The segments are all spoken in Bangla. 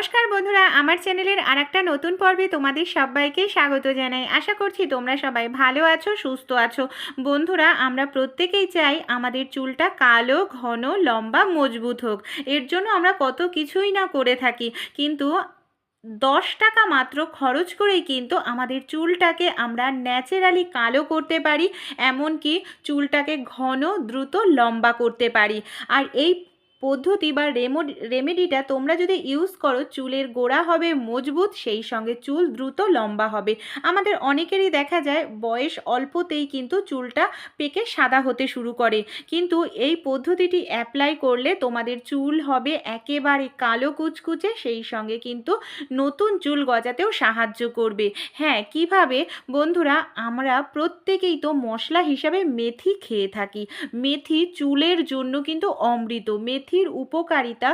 নমস্কার বন্ধুরা, আমার চ্যানেলের আর একটা নতুন পর্বে তোমাদের সবাইকে স্বাগত জানাই। আশা করছি তোমরা সবাই ভালো আছো, সুস্থ আছো। বন্ধুরা, আমরা প্রত্যেকেই চাই আমাদের চুলটা কালো, ঘন, লম্বা, মজবুত হোক। এর জন্য আমরা কত কিছুই না করে থাকি। কিন্তু দশ টাকা মাত্র খরচ করেই কিন্তু আমাদের চুলটাকে আমরা ন্যাচারালি কালো করতে পারি, এমনকি চুলটাকে ঘন, দ্রুত, লম্বা করতে পারি। আর এই পদ্ধতি বা রেমো রেমেডিটা তোমরা যদি ইউজ করো, চুলের গোড়া হবে মজবুত, সেই সঙ্গে চুল দ্রুত লম্বা হবে। আমাদের অনেকেরই দেখা যায়, বয়স অল্পতেই কিন্তু চুলটা পেকে সাদা হতে শুরু করে। কিন্তু এই পদ্ধতিটি অ্যাপ্লাই করলে তোমাদের চুল হবে একেবারে কালো কুচকুচে, সেই সঙ্গে কিন্তু নতুন চুল গজাতেও সাহায্য করবে। হ্যাঁ কীভাবে? বন্ধুরা, আমরা প্রত্যেকেই তো মশলা হিসাবে মেথি খেয়ে থাকি। মেথি চুলের জন্য কিন্তু অমৃত। মেথির উপকারিতা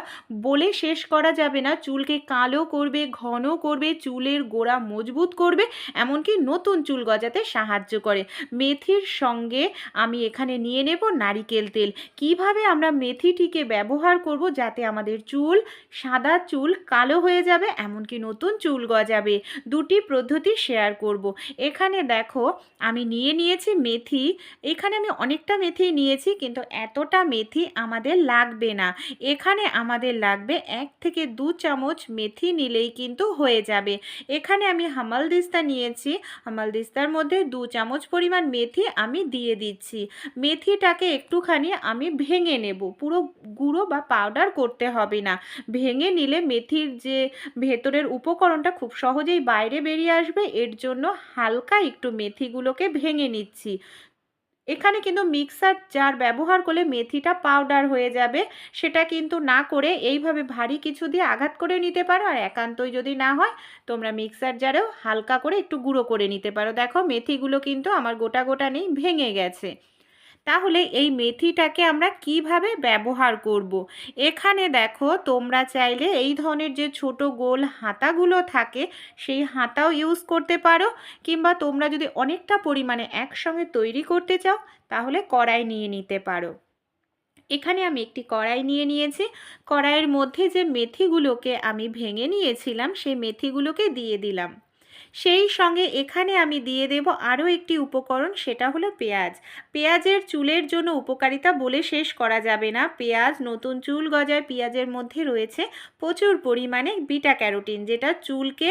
বলে শেষ করা যাবে না। চুলকে কালো করবে, ঘন করবে, চুলের গোড়া মজবুত করবে, এমনকি নতুন চুল গজাতে সাহায্য করে। মেথির সঙ্গে আমি এখানে নিয়ে নেব নারিকেল তেল। কীভাবে আমরা মেথিটিকে ব্যবহার করব যাতে আমাদের চুল সাদা চুল কালো হয়ে যাবে, এমনকি নতুন চুল গজাবে? দুটি পদ্ধতি শেয়ার করব। এখানে দেখো, আমি নিয়ে নিয়েছি মেথি। এখানে আমি অনেকটা মেথি নিয়েছি, কিন্তু এতটা মেথি আমাদের লাগবে না। এখানে আমাদের লাগবে এক থেকে দু চামচ মেথি নিলেই কিন্তু হয়ে যাবে। এখানে আমি হামালদিস্তা নিয়েছি। হামালদিস্তার মধ্যে দু চামচ পরিমাণ মেথি আমি দিয়ে দিচ্ছি। মেথিটাকে একটুখানি আমি ভেঙে নেব। পুরো গুঁড়ো বা পাউডার করতে হবে না। ভেঙে নিলে মেথির যে ভেতরের উপকরণটা খুব সহজেই বাইরে বেরিয়ে আসবে। এর জন্য হালকা একটু মেথিগুলোকে ভেঙে নিচ্ছি। এখানে কিন্তু মিক্সার জার ব্যবহার করলে মেথিটা পাউডার হয়ে যাবে। সেটা কিন্তু না করে এইভাবে ভারী কিছু দিয়ে আঘাত করে নিতে পারো। আর একান্তই যদি না হয়, তোমরা মিক্সার জারেও হালকা করে একটু গুঁড়ো করে নিতে পারো। দেখো, মেথিগুলো কিন্তু আমার গোটা গোটা নেই, ভেঙে গেছে। তাহলে এই মেথিটাকে আমরা কীভাবে ব্যবহার করব। এখানে দেখো, তোমরা চাইলে এই ধরনের যে ছোট গোল হাতাগুলো থাকে, সেই হাতাও ইউজ করতে পারো। কিংবা তোমরা যদি অনেকটা পরিমাণে একসঙ্গে তৈরি করতে চাও, তাহলে কড়াই নিয়ে নিতে পারো। এখানে আমি একটি কড়াই নিয়ে নিয়েছি। কড়াইয়ের মধ্যে যে মেথিগুলোকে আমি ভেঙে নিয়েছিলাম, সেই মেথিগুলোকে দিয়ে দিলাম। সেই সঙ্গে এখানে আমি দিয়ে দেব আরও একটি উপকরণ, সেটা হলো পেঁয়াজ। পেঁয়াজের চুলের জন্য উপকারিতা বলে শেষ করা যাবে না। পেঁয়াজ, নতুন চুল গজায় পেঁয়াজের মধ্যে রয়েছে প্রচুর পরিমাণে বিটা ক্যারোটিন, যেটা চুলকে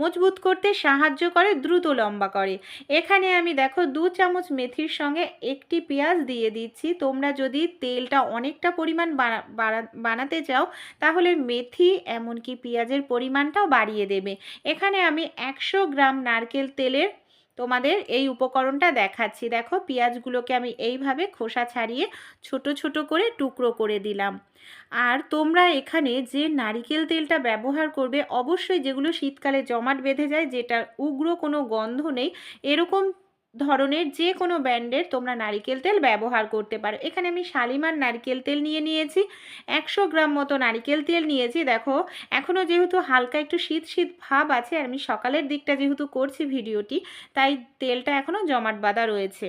মজবুত করতে সাহায্য করে, দ্রুত লম্বা করে। এখানে আমি দেখো দু চামচ মেথির সঙ্গে একটি পেঁয়াজ দিয়ে দিচ্ছি। তোমরা যদি তেলটা অনেকটা পরিমাণ বানাতে চাও, তাহলে মেথি এমনকি পেঁয়াজের পরিমাণটাও বাড়িয়ে দেবে। এখানে আমি একশো গ্রাম নারকেল তেলের তোমাদের এই উপকরণটা দেখাচ্ছি। দেখো, পেঁয়াজগুলোকে আমি এইভাবে খোসা ছাড়িয়ে ছোট ছোট করে টুকরো করে দিলাম। আর তোমরা এখানে যে নারিকেল তেলটা ব্যবহার করবে, অবশ্যই যেগুলো শীতকালে জমাট বেঁধে যায় যেটা উগ্র কোনো গন্ধ নেই, এরকম ধরনের যে কোনো ব্র্যান্ডের তোমরা নারিকেল তেল ব্যবহার করতে পারো। এখানে আমি শালিমার নারিকেল তেল নিয়ে নিয়েছি, একশো গ্রাম মতো নারিকেল তেল নিয়েছি। দেখো এখনও যেহেতু হালকা একটু শীত শীত ভাব আছে আর আমি সকালের দিকটা যেহেতু করছি ভিডিওটি, তাই তেলটা এখনও জমাট বাঁধা রয়েছে।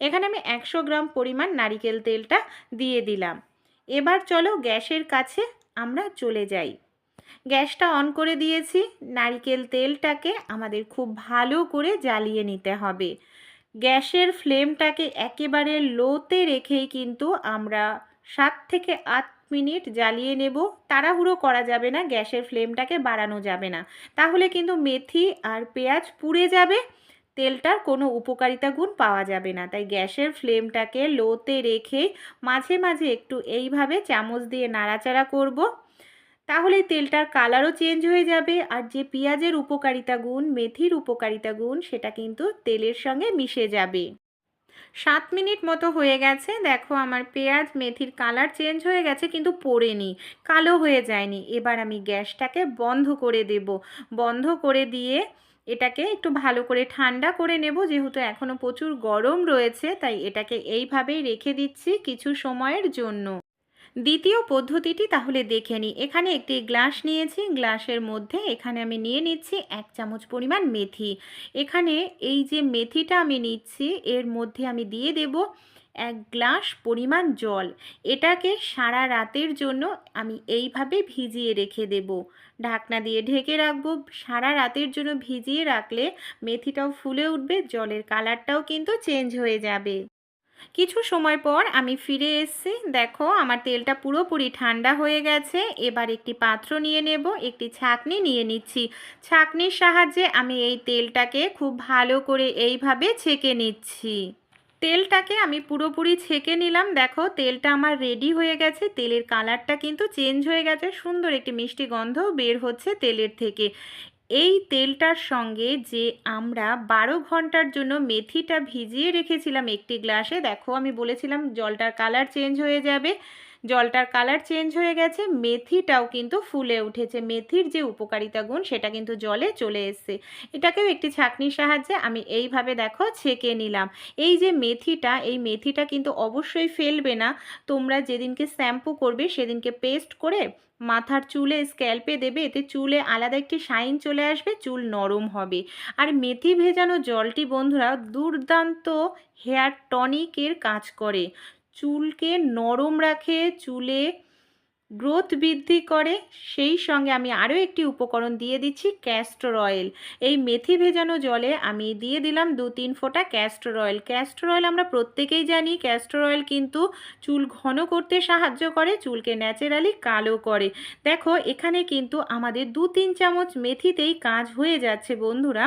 এখানে আমি একশো গ্রাম পরিমাণ নারিকেল তেলটা দিয়ে দিলাম। এবার চলো গ্যাসের কাছে আমরা চলে যাই। গ্যাসটা অন করে দিয়েছি। নারিকেল তেলটাকে আমাদের খুব ভালো করে জ্বালিয়ে নিতে হবে। গ্যাসের ফ্লেমটাকে একেবারে লোতে রেখেই কিন্তু আমরা সাত থেকে আট মিনিট জ্বালিয়ে নেব। তাড়াহুড়ো করা যাবে না, গ্যাসের ফ্লেমটাকে বাড়ানো যাবে না। তাহলে কিন্তু মেথি আর পেঁয়াজ পুড়ে যাবে, তেলটার কোনো উপকারিতা গুণ পাওয়া যাবে না। তাই গ্যাসের ফ্লেমটাকে লোতে রেখে মাঝে মাঝে একটু এইভাবে চামচ দিয়ে নাড়াচাড়া করব। তাহলে তেলটার কালারও চেঞ্জ হয়ে যাবে আর যে পেঁয়াজের উপকারিতা গুণ, মেথির উপকারিতা গুণ, সেটা কিন্তু তেলের সঙ্গে মিশে যাবে। সাত মিনিট মতো হয়ে গেছে। দেখো আমার পেঁয়াজ, মেথির কালার চেঞ্জ হয়ে গেছে কিন্তু পড়েনি, কালো হয়ে যায়নি। এবার আমি গ্যাসটাকে বন্ধ করে দেব। বন্ধ করে দিয়ে এটাকে একটু ভালো করে ঠান্ডা করে নেব, যেহেতু এখনও প্রচুর গরম রয়েছে, তাই এটাকে এইভাবেই রেখে দিচ্ছি কিছু সময়ের জন্য। দ্বিতীয় পদ্ধতিটি তাহলে দেখে নিই। এখানে একটি গ্লাস নিয়েছি, গ্লাসের মধ্যে এখানে আমি নিয়ে নিচ্ছি এক চামচ পরিমাণ মেথি। এখানে এই যে মেথিটা আমি নিচ্ছি, এর মধ্যে আমি দিয়ে দেব এক গ্লাস পরিমাণ জল। এটাকে সারা রাতের জন্য আমি এইভাবে ভিজিয়ে রেখে দেব। ঢাকনা দিয়ে ঢেকে রাখব। সারা রাতের জন্য ভিজিয়ে রাখলে মেথিটাও ফুলে উঠবে, জলের কালারটাও কিন্তু চেঞ্জ হয়ে যাবে। কিছু সময় পর আমি ফিরে এসেছি। দেখো, আমার তেলটা পুরোপুরি ঠান্ডা হয়ে গেছে। এবার একটি পাত্র নিয়ে নেব, একটি ছাঁকনি নিয়ে নিচ্ছি। ছাঁকনির সাহায্যে আমি এই তেলটাকে খুব ভালো করে এইভাবে ছেঁকে নিচ্ছি। তেলটাকে আমি পুরোপুরি ছেঁকে নিলাম। দেখো, তেলটা আমার রেডি হয়ে গেছে। তেলের কালারটা কিন্তু চেঞ্জ হয়ে গেছে। সুন্দর একটি মিষ্টি গন্ধও বের হচ্ছে তেলের থেকে। এই তেলটার সঙ্গে যে আমরা বারো ঘণ্টার জন্য মেথিটা ভিজিয়ে রেখেছিলাম একটি গ্লাসে, দেখো আমি বলেছিলাম জলটার কালার চেঞ্জ হয়ে যাবে। জলটার কালার চেঞ্জ হয়ে গেছে, মেথিটাও কিন্তু ফুলে উঠেছে। মেথির যে উপকারিতা গুণ, সেটা কিন্তু জলে চলে এসছে। এটাকেও একটি ছাঁকনির সাহায্যে আমি এইভাবে দেখো ছেঁকে নিলাম। এই যে মেথিটা, এই মেথিটা কিন্তু অবশ্যই ফেলবে না। তোমরা যেদিনকে শ্যাম্পু করবে, সেদিনকে পেস্ট করে মাথার চুলে স্ক্যাল্পে দেবে, এতে চুলে আলাদা একটি শাইন চলে আসবে, চুল নরম হবে। আর মেথি ভেজানো জলটি বন্ধুরা দুর্দান্ত হেয়ার টনিকের কাজ করে। চুলকে নরম রাখে চুলে গ্রোথ বৃদ্ধি করে, সেই সঙ্গে আমি আরও একটি উপকরণ দিয়ে দিচ্ছি ক্যাস্টর অয়েল এই মেথি ভেজানো জলে আমি দিয়ে দিলাম দু তিন ফোঁটা ক্যাস্টর অয়েল ক্যাস্টর অয়েল আমরা প্রত্যেকেই জানি ক্যাস্টর অয়েল কিন্তু চুল ঘন করতে সাহায্য করে, চুলকে ন্যাচারালি কালো করে। দেখো, এখানে কিন্তু আমাদের দু তিন চামচ মেথিতেই কাজ হয়ে যাচ্ছে বন্ধুরা।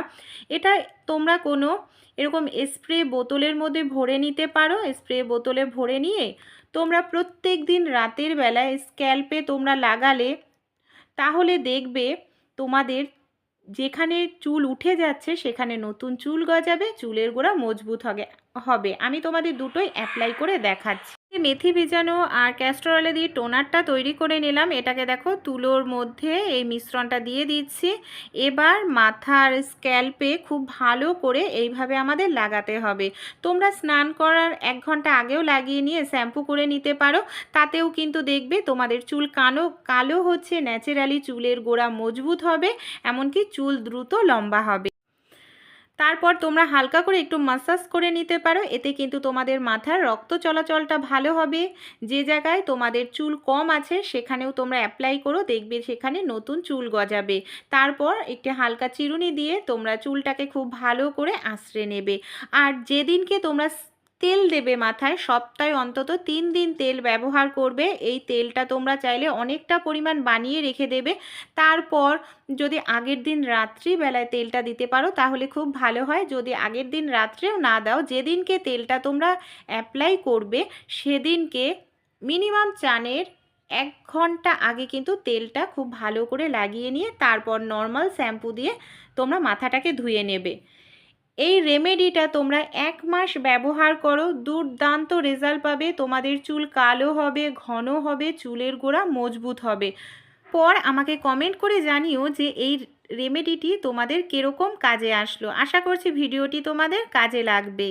এটা তোমরা কোনো এরকম স্প্রে বোতলের মধ্যে ভরে নিতে পারো স্প্রে বোতলে ভরে নিয়ে তোমরা প্রত্যেক দিন রাতের বেলায় স্ক্যাল্পে তোমরা লাগালে, তাহলে দেখবে তোমাদের যেখানে চুল উঠে যাচ্ছে, সেখানে নতুন চুল গজাবে, চুলের গোড়া মজবুত হবে। হবে। আমি তোমাদের দুটোই অ্যাপ্লাই করে দেখাচ্ছি। মেথি ভিজানো আর ক্যাস্টর দিয়ে টোনারটা তৈরি করে নিলাম। এটাকে দেখো তুলোর মধ্যে এই মিশ্রণটা দিয়ে দিচ্ছি। এবার মাথার স্ক্যাল্পে খুব ভালো করে এইভাবে আমাদের লাগাতে হবে। তোমরা স্নান করার এক ঘণ্টা আগেও লাগিয়ে নিয়ে শ্যাম্পু করে নিতে পারো। তাতেও কিন্তু দেখবে তোমাদের চুল কালো কালো হচ্ছে, ন্যাচারালি চুলের গোড়া মজবুত হবে, এমনকি চুল দ্রুত লম্বা হবে। তারপর তোমরা হালকা করে একটু মাসাজ করে নিতে পারো, এতে কিন্তু তোমাদের মাথার রক্ত চলাচলটা ভালো হবে। যে জায়গায় তোমাদের চুল কম আছে, সেখানেও তোমরা অ্যাপ্লাই করো, দেখবে সেখানে নতুন চুল গজাবে। তারপর একটি হালকা চিরুনি দিয়ে তোমরা চুলটাকে খুব ভালো করে আঁচড়ে নেবে। আর যেদিনকে তোমরা তেল দেবে মাথায়। সপ্তাহে অন্তত তিন দিন তেল ব্যবহার করবে। এই তেলটা তোমরা চাইলে অনেকটা পরিমাণ বানিয়ে রেখে দেবে। তারপর যদি আগের দিন রাত্রিবেলায় তেলটা দিতে পারো, তাহলে খুব ভালো হয়। যদি আগের দিন রাত্রেও না দাও, যেদিনকে তেলটা তোমরা অ্যাপ্লাই করবে, সেদিনকে মিনিমাম চানের এক ঘণ্টা আগে কিন্তু তেলটা খুব ভালো করে লাগিয়ে নিয়ে, তারপর নর্মাল শ্যাম্পু দিয়ে তোমরা মাথাটাকে ধুয়ে নেবে। এই রেমেডিটা তোমরা এক মাস ব্যবহার করো, দুর্দান্ত রেজাল্ট পাবে, তোমাদের চুল কালো হবে, ঘন হবে, চুলের গোড়া মজবুত হবে। পর আমাকে কমেন্ট করে জানিও যে এই রেমেডিটি তোমাদের কীরকম কাজে আসলো। আশা করছি ভিডিওটি তোমাদের কাজে লাগবে।